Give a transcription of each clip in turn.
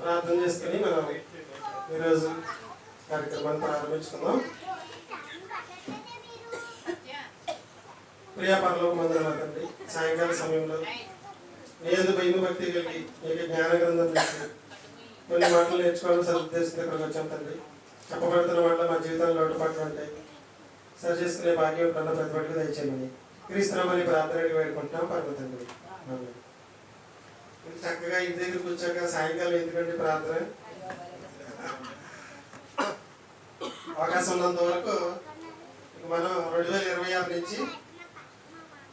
ప్రార్థన చేసుకుని మనం ఈరోజు కార్యక్రమాన్ని ప్రారంభించుకుందాం. ప్రియాపరలోక మందిరం తండ్రి సాయంకాల సమయంలో నేను భయము భక్తి కలిగి మీకు జ్ఞాన గ్రంథం చేసి కొన్ని మాటలు నేర్చుకోవాలని సదుద్దేశంతో ఇక్కడికి వచ్చాం తండ్రి. చెప్పబడుతున్న మాటలు మా జీవితంలో లోటుపాట్లు ఉంటాయి. సరి చేసుకునే భాగ్యం కన్నా ప్రతి దయచేయమని క్రీస్తునామని ప్రార్థనకి వేడుకుంటున్నాం. పర్వతండి చక్కగా ఇంటి దగ్గర కూర్చోక సాయంకాలం ఎందుకంటే ప్రార్థన? అవకాశం ఉన్నంత వరకు మనం రెండు వేల ఇరవై ఆరు నుంచి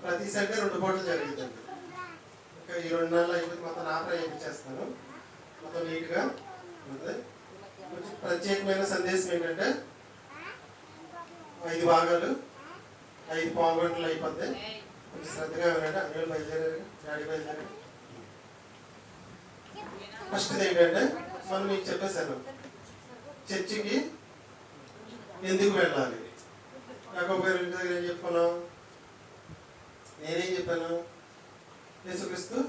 ప్రతి సండే రెండు పూటలు జరుగుతుంది. ఇంకా ఈ రెండు నెలలు అయిపోతే మొత్తం నాపర చేయించేస్తాను మొత్తం నీట్గా ఉంది కొంచెం ప్రత్యేకమైన సందేశం ఏంటంటే ఐదు భాగాలు ఐదు పావు గంటలు అయిపోతాయి కొంచెం శ్రద్ధగా వినండి. అన్నీ బయలుదేరారు డాడీ బయలుదేరారు. ఫస్ట్ ఏంటంటే మనం మీకు చెప్పేశాను. చర్చికి ఎందుకు వెళ్ళాలి? నాకు ఒక ఇంటి దగ్గర ఏం చెప్పుకున్నాం నేనేం చెప్పాను? యేసుక్రీస్తు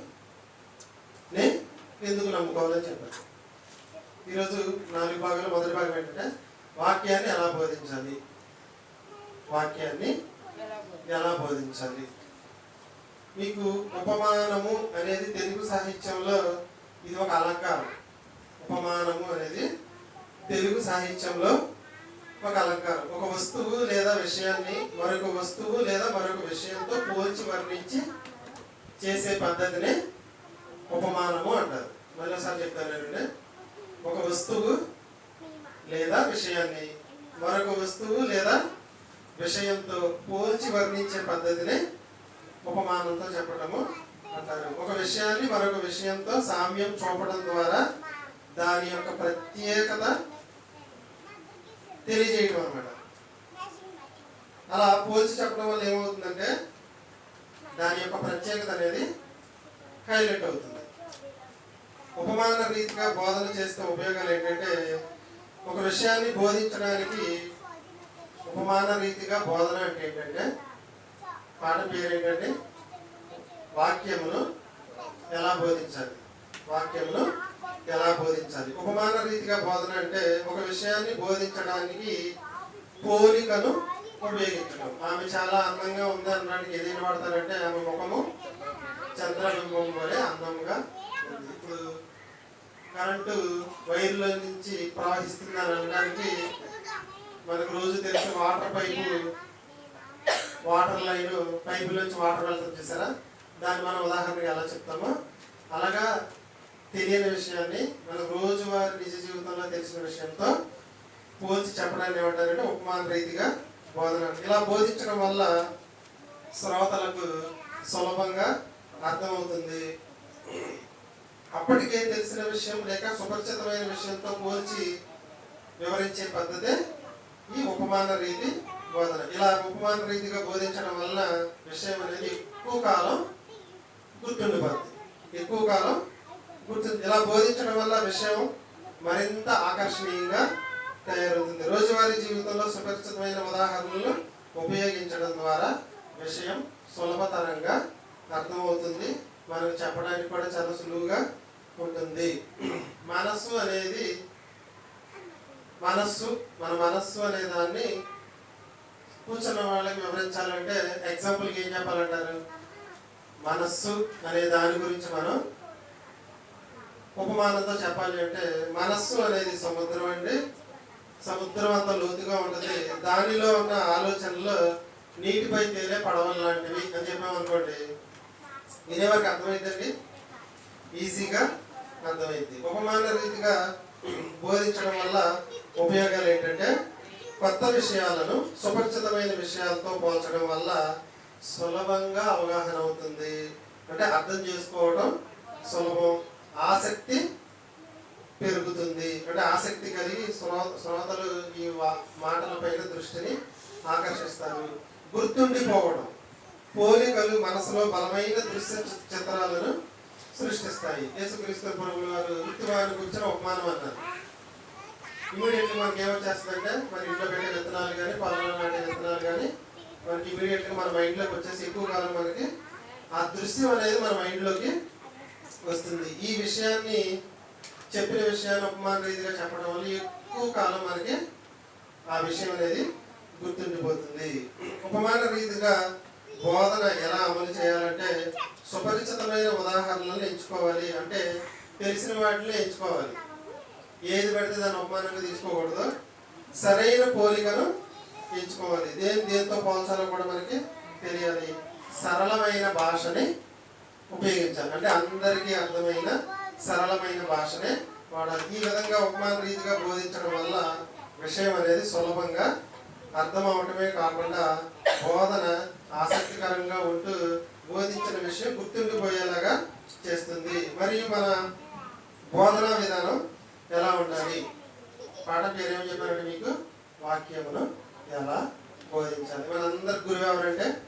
నే ఎందుకు నమ్ముకోవాలని చెప్పాను. ఈరోజు నాలుగు భాగాలు మొదటి భాగం ఏంటంటే వాక్యాన్ని ఎలా బోధించాలి? వాక్యాన్ని ఎలా బోధించాలి? మీకు ఉపమానము అనేది తెలుగు సాహిత్యంలో ఇది ఒక అలంకారం. ఉపమానము అనేది తెలుగు సాహిత్యంలో ఒక అలంకారం. ఒక వస్తువు లేదా విషయాన్ని మరొక వస్తువు లేదా మరొక విషయంతో పోల్చి వర్ణించి చేసే పద్ధతిని ఉపమానము అంటారు. మళ్ళీసారి చెప్తానండి ఒక వస్తువు లేదా విషయాన్ని మరొక వస్తువు లేదా విషయంతో పోల్చి వర్ణించే పద్ధతిని ఉపమానంతో చెప్పడము అంటారు ఒక విషయాన్ని మరొక విషయంతో సామ్యం చూపడం ద్వారా దాని యొక్క ప్రత్యేకత తెలియజేయటం అనమాట అలా పోల్చి చెప్పడం వల్ల ఏమవుతుందంటే దాని యొక్క ప్రత్యేకత అనేది హైలైట్ అవుతుంది. ఉపమాన రీతిగా బోధన చేస్తే ఉపయోగాలు ఏంటంటే ఒక విషయాన్ని బోధించడానికి ఉపమాన రీతిగా బోధన అంటే ఏంటంటే పాట పేరు ఏంటంటే వాక్యమును ఎలా బోధించాలి? వాక్యమును ఎలా బోధించాలి? ఉపమాన రీతిగా బోధన అంటే ఒక విషయాన్ని బోధించడానికి పోలికను ఉపయోగించడం ఆమె చాలా అందంగా ఉంది అనడానికి ఏదైనా వాడతారంటే ఆమె ముఖము చంద్రబింబం వలె అందంగా ఉంది. ఇప్పుడు కరెంటు వైర్లో నుంచి ప్రవహిస్తుంది అని అనడానికి మనకు రోజు తెలిసిన వాటర్ పైపు వాటర్ లైన్ పైపులోంచి వాటర్ వెళ్తుంది చూసారా? దాన్ని మనం ఉదాహరణగా ఎలా చెప్తామో అలాగా తెలియని విషయాన్ని మన రోజువారి నిజ జీవితంలో తెలిసిన విషయంతో పోల్చి చెప్పడాన్ని ఏమంటారంటే ఉపమాన రీతిగా బోధన. ఇలా బోధించడం వల్ల శ్రోతలకు సులభంగా అర్థమవుతుంది. అప్పటికే తెలిసిన విషయం లేక సుపరిచితమైన విషయంతో పోల్చి వివరించే పద్ధతే ఈ ఉపమాన రీతి బోధన. ఇలా ఉపమాన రీతిగా బోధించడం వల్ల విషయం అనేది ఎక్కువ కాలం గుర్తుండిపోతుంది ఎక్కువ కాలం గుర్తు ఇలా బోధించడం వల్ల విషయం మరింత ఆకర్షణీయంగా తయారవుతుంది. రోజువారీ జీవితంలో సుపరిచితమైన ఉదాహరణలు ఉపయోగించడం ద్వారా విషయం సులభతరంగా అర్థమవుతుంది. మనకు చెప్పడానికి కూడా చాలా సులువుగా ఉంటుంది. మనస్సు అనేది మనస్సు మన మనస్సు అనే దాన్ని కూర్చున్న వాళ్ళకి వివరించాలంటే ఎగ్జాంపుల్కి ఏం చెప్పాలంటారు? మనస్సు అనే దాని గురించి మనం ఉపమానంతో చెప్పాలి అంటే మనస్సు అనేది సముద్రం అండి. సముద్రం అంత లోతుగా ఉంటుంది. దానిలో ఉన్న ఆలోచనలు నీటిపై తేలే పడవలు లాంటివి అని చెప్పామనుకోండి వినేవారికి అర్థమైందండి? ఈజీగా అర్థమైంది. ఉపమాన రీతిగా బోధించడం వల్ల ఉపయోగాలు ఏంటంటే కొత్త విషయాలను సుపరిచితమైన విషయాలతో పోల్చడం వల్ల సులభంగా అవగాహన అవుతుంది. అంటే అర్థం చేసుకోవడం సులభం. ఆసక్తి పెరుగుతుంది. అంటే ఆసక్తి కలిగి శ్రో శ్రోతలు ఈ మాటలపైన దృష్టిని ఆకర్షిస్తారు. గుర్తుండిపోవడం. పోలికలు మనసులో బలమైన దృశ్య చిత్రాలను సృష్టిస్తాయి. యేసుక్రీస్తు ప్రభువు వారు వృత్తివారిని గురించిన ఉపమానం అన్నారు. ఇమీడియట్లీ మనకి ఏమొచ్చేస్తుందంటే మన ఇంట్లో పెట్టే విత్తనాలు కానీ పొలంలో నాటే విత్తనాలు కానీ మనకి ఇమీడియట్గా మన మైండ్లోకి వచ్చేసి ఎక్కువ కాలం మనకి ఆ దృశ్యం అనేది మన మైండ్లోకి వస్తుంది. ఈ విషయాన్ని చెప్పిన విషయాన్ని ఉపమాన రీతిగా చెప్పడం వల్ల ఎక్కువ కాలం మనకి ఆ విషయం అనేది గుర్తుండిపోతుంది. ఉపమాన రీతిగా బోధన ఎలా అమలు చేయాలంటే సుపరిచితమైన ఉదాహరణలను ఎంచుకోవాలి. అంటే తెలిసిన వాటిని ఎంచుకోవాలి. ఏది పెడితే దాన్ని ఉపమానంగా తీసుకోకూడదు. సరైన పోలికను ఎంచుకోవాలి దేని దేంతో పోల్చాలో కూడా మనకి తెలియాలి. సరళమైన భాషని ఉపయోగించాలి. అంటే అందరికీ అర్థమైన సరళమైన భాషనే వాడాలి. ఈ విధంగా ఉపమాన రీతిగా బోధించడం వల్ల విషయం అనేది సులభంగా అర్థం అవటమే కాకుండా బోధన ఆసక్తికరంగా ఉంటూ బోధించిన విషయం గుర్తుండిపోయేలాగా చేస్తుంది. మరియు మన బోధనా విధానం ఎలా ఉండాలి? పాఠం పేరు ఏమని చెప్పారంటే మీకు? వాక్యమును. ఎలా బోధించాలి. మనందరి గురువు ఎవరంటే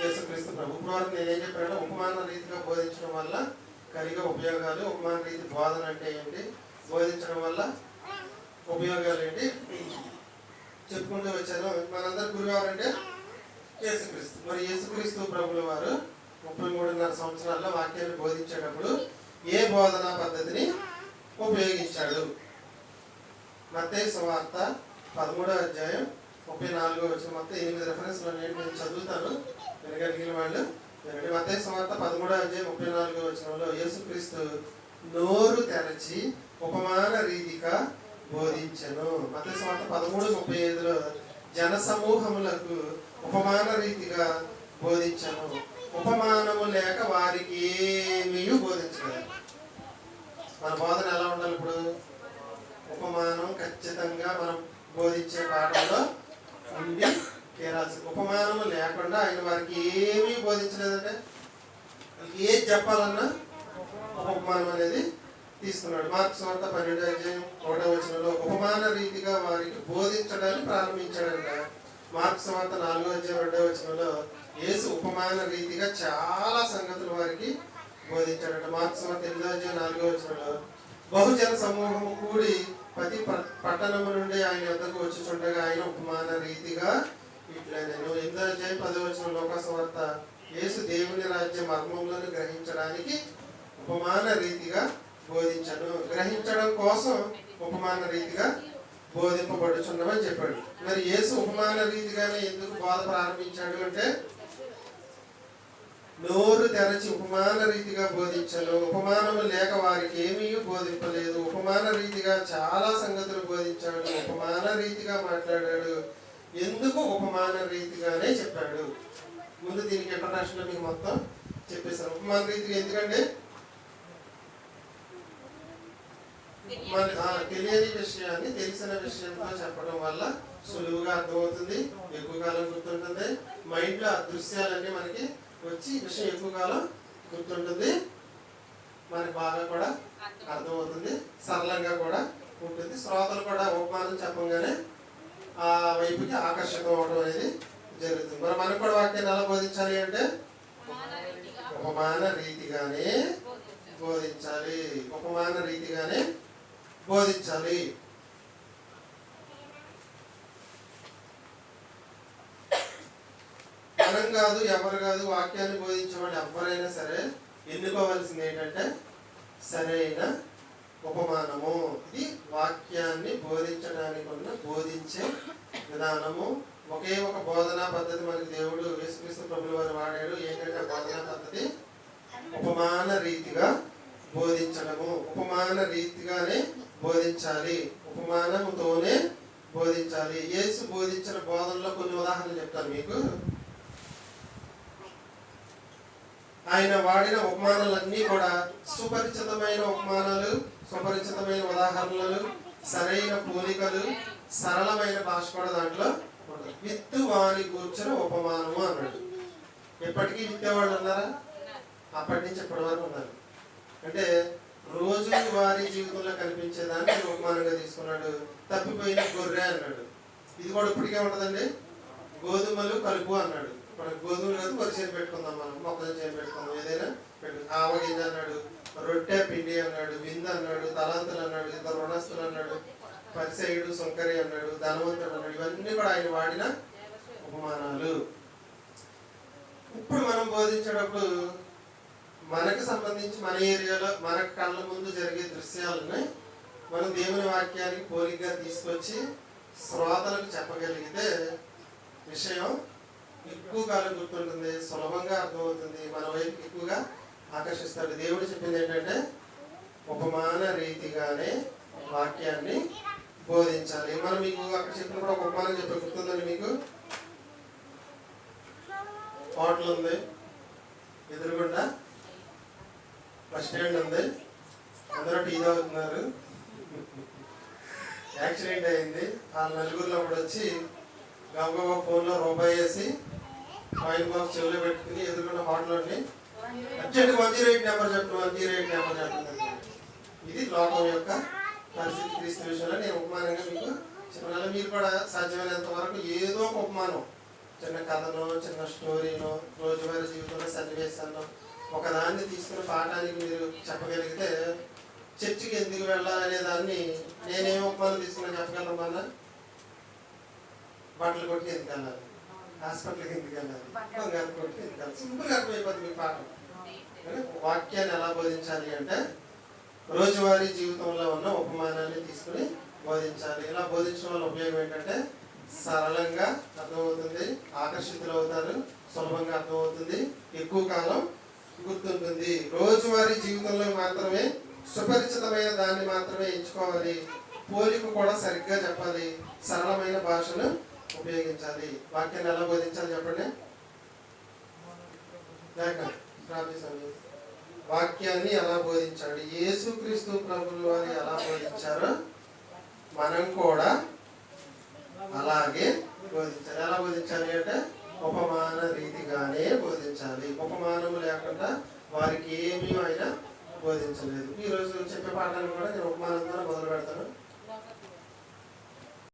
యేసుక్రీస్తు ప్రభు. ఇప్పుడు నేనేం చెప్పానంటే ఉపమాన రీతిగా బోధించడం వల్ల కలిగే ఉపయోగాలు ఉపమాన రీతి బోధన అంటే ఏంటి? బోధించడం వల్ల ఉపయోగాలు ఏంటి? చెప్పుకుంటూ వచ్చాను. మనందరి గురువు ఎవరంటే యేసుక్రీస్తు. మరి యేసుక్రీస్తు ప్రభుల వారు ముప్పై మూడున్నర సంవత్సరాల్లో వాక్యాన్ని బోధించేటప్పుడు ఏ బోధనా పద్ధతిని ఉపయోగించాడు? మత్తయి సువార్త పదమూడో అధ్యాయం ముప్పై నాలుగో వచ్చిన మొత్తం ఎనిమిది రెఫరెన్స్లు నేను నేను చదువుతాను. వినగలిగిన వాళ్ళు వినండి మత్తయి సువార్త పదమూడో అధ్యాయం ముప్పై నాలుగో వచ్చినంలో యేసుక్రీస్తు నోరు తెరచి ఉపమాన రీతిగా బోధించను. మత సువార్త పదమూడు ముప్పై ఐదులో జన సమూహములకు ఉపమాన రీతిగా బోధించను. ఉపమానము లేక వారికి ఏమీ బోధించలేదు. మన బోధన ఎలా ఉండాలి ఇప్పుడు ఉపమానం ఖచ్చితంగా మనం బోధించే పాఠంలో ఉండి తీరాల్సి ఉపమానం లేకుండా ఆయన వారికి ఏమీ బోధించలేదంటే వాళ్ళకి ఏది చెప్పాలన్నా ఉపమానం అనేది తీసుకున్నాడు. మార్క్స్ వార్త పన్నెండు అధ్యాయం ఒకటో వచనంలో ఉపమాన రీతిగా వారికి బోధించడాన్ని ప్రారంభించాడంట. మార్క్స్ వార్త నాలుగో అధ్యాయం రెండో వచనంలో యేసు ఉపమాన రీతిగా చాలా సంగతులు వారికి బోధించాడంట. మార్క్స్ వార్త ఎనిమిదో అధ్యాయం నాలుగో వచనంలో బహుజన సమూహము కూడి ప్రతి ప- పట్టణము నుండి ఆయన వద్దకు వచ్చి చుండగా ఆయన ఉపమాన రీతిగా ఇట్లా నేను ఎనిమిదో అధ్యాయం పదో వచ్చిన లోకసవార్త యేసు దేవుని రాజ్య మర్మములను గ్రహించడానికి ఉపమాన రీతిగా బోధించను. గ్రహించడం కోసం ఉపమాన రీతిగా బోధింపబడుచున్నామని చెప్పాడు. మరి యేసు ఉపమాన రీతిగానే ఎందుకు బోధ ప్రారంభించాడు అంటే నోరు తెరచి ఉపమాన రీతిగా బోధించను. ఉపమానము లేక వారికి ఏమీ బోధింపలేదు. ఉపమాన రీతిగా చాలా సంగతులు బోధించాడు. ఉపమాన రీతిగా మాట్లాడాడు. ఎందుకు ఉపమాన రీతిగానే చెప్పాడు? ముందు దీనికి ఇంటర్నేషనల్ మీకు మొత్తం చెప్పేశాను ఉపమాన రీతిగా ఎందుకంటే ఆ తెలియని విషయాన్ని తెలిసిన విషయంతో చెప్పడం వల్ల సులువుగా అర్థమవుతుంది ఎక్కువ కాలం గుర్తుంటుంది. మైండ్లో ఆ దృశ్యాలన్నీ మనకి వచ్చి విషయం ఎక్కువ కాలం గుర్తుంటుంది. మనకి బాగా కూడా అర్థమవుతుంది సరళంగా కూడా ఉంటుంది. శ్రోతలు కూడా ఉపమానం చెప్పంగానే ఆ వైపుకి ఆకర్షితం అవడం అనేది జరుగుతుంది. మరి మనకు కూడా వాక్యాన్ని ఎలా బోధించాలి అంటే? ఉపమాన రీతిగానే బోధించాలి. ఉపమాన రీతిగానే బోధించాలి. మనం కాదు ఎవరు కాదు వాక్యాన్ని బోధించే ఎవరైనా సరే ఎన్నుకోవాల్సింది ఏంటంటే సరైన ఉపమానము. ఇది వాక్యాన్ని బోధించడానికి ఉన్న బోధించే విధానము. ఒకే ఒక బోధనా పద్ధతి మనకి దేవుడు యేసుక్రీస్తు ప్రభుల వారు వాడాడు ఏంటంటే బోధనా పద్ధతి ఉపమాన రీతిగా బోధించడము. ఉపమాన రీతిగానే బోధించాలి. ఉపమానముతోనే బోధించాలి. యేసు బోధించిన బోధనలో కొన్ని ఉదాహరణలు చెప్తాను మీకు. ఆయన వాడిన ఉపమానాలన్నీ కూడా సుపరిచితమైన ఉపమానాలు సుపరిచితమైన ఉదాహరణలు సరైన పోలికలు సరళమైన భాష కూడా దాంట్లో విత్తు వాని కూర్చున్న ఉపమానము అన్నాడు. ఎప్పటికీ విత్తేవాళ్ళు ఉన్నారా? అప్పటి నుంచి ఇప్పటి వరకు ఉన్నారు. అంటే రోజు వారి జీవితంలో కనిపించేదాన్ని ఉపమానంగా తీసుకున్నాడు. తప్పిపోయిన గొర్రె అన్నాడు. ఇది కూడా ఇప్పటికే ఉంటుందండి? గోధుమలు కలుపు అన్నాడు. మనకు గోధుమలు కాదు వరి చేను పెట్టుకుందాం మనం. మొక్కలు చేను పెట్టుకుందాం. ఏదైనా పెట్టు. ఆవగింజ అన్నాడు రొట్టె పిండి అన్నాడు విందు అన్నాడు తలాంతులు అన్నాడు ఇద్దరు రుణస్తులు అన్నాడు. పరిసయుడు సుంకరి అన్నాడు ధనవంతుడు అన్నాడు ఇవన్నీ కూడా ఆయన వాడిన ఉపమానాలు. ఇప్పుడు మనం బోధించేటప్పుడు మనకు సంబంధించి మన ఏరియాలో మన కళ్ళ ముందు జరిగే దృశ్యాలని మనం దేవుని వాక్యానికి పోలికగా తీసుకొచ్చి శ్రోతలకు చెప్పగలిగితే విషయం ఎక్కువ కాలం గుర్తుంటుంది సులభంగా అర్థమవుతుంది మన వైపు ఎక్కువగా ఆకర్షిస్తాడు. దేవుడు చెప్పింది ఏంటంటే ఉపమాన రీతిగానే వాక్యాన్ని బోధించాలి. మనం మీకు అక్కడ చెప్పినప్పుడు ఒక ఉపమానం చెప్పే గుర్తుందండి మీకు? హోటల్ ఉంది. ఎదురుగుండా బస్ స్టాండ్ ఉంది. అందరూ టీ తాగుతున్నారు. యాక్సిడెంట్ అయింది. వాళ్ళ నలుగురిలో కూడా వచ్చి గబగబా ఫోన్లో రూపాయి వేసి కాయిన్ బాక్స్ చెవిలో పెట్టుకుని ఎదురుకున్న హోటల్ని urgent one zero eight number చెప్పండి వన్ జీరో ఎయిట్ నెంబర్ చెప్పండి ఇది లోకం యొక్క పరిస్థితి క్రీస్తు విషయంలో నేను ఉపమానంగా మీకు చెప్పగలను మీరు కూడా సాధ్యమైనంత వరకు ఏదో ఒక ఉపమానం. చిన్న కథనో చిన్న స్టోరీనో రోజువారీ జీవితంలో సన్నివేశాల్లో ఒకదాన్ని తీసుకుని పాఠానికి మీరు చెప్పగలిగితే చర్చికి ఎందుకు వెళ్ళాలనే దాన్ని నేనేం ఉపమానం తీసుకుని చెప్పగలను మన బట్టలు కొట్టి ఎందుకు వెళ్ళాలి? హాస్పిటల్కి ఎందుకు వెళ్ళాలి? బంగారు కొట్టి ఎందుకు వెళ్ళాలి? సింపుల్గా అర్థమైపోతుంది మీ పాఠం. వాక్యాన్ని ఎలా బోధించాలి అంటే రోజువారీ జీవితంలో ఉన్న ఉపమానాన్ని తీసుకుని బోధించాలి. ఇలా బోధించడం వల్ల ఉపయోగం ఏంటంటే సరళంగా అర్థమవుతుంది ఆకర్షితులు అవుతారు సులభంగా అర్థమవుతుంది ఎక్కువ కాలం గుర్తుంటుంది. రోజువారీ జీవితంలో మాత్రమే సుపరిచితమైన దాన్ని మాత్రమే ఎంచుకోవాలి. పోలిక కూడా సరిగ్గా చెప్పాలి. సరళమైన భాషను ఉపయోగించాలి. వాక్యాన్ని ఎలా బోధించాలి చెప్పండి? లేక వాక్యాన్ని ఎలా బోధించాడు? యేసుక్రీస్తు ప్రభులు అని ఎలా బోధించారో? మనం కూడా అలాగే బోధించాలి. ఎలా బోధించాలి అంటే ఉపమాన రీతిగానే బోధించాలి. ఉపమానము లేకుండా వారికి ఏమీ ఆయన బోధించలేదు. ఈరోజు చెప్పే పాఠాలు కూడా నేను ద్వారా మొదలు పెడతాను.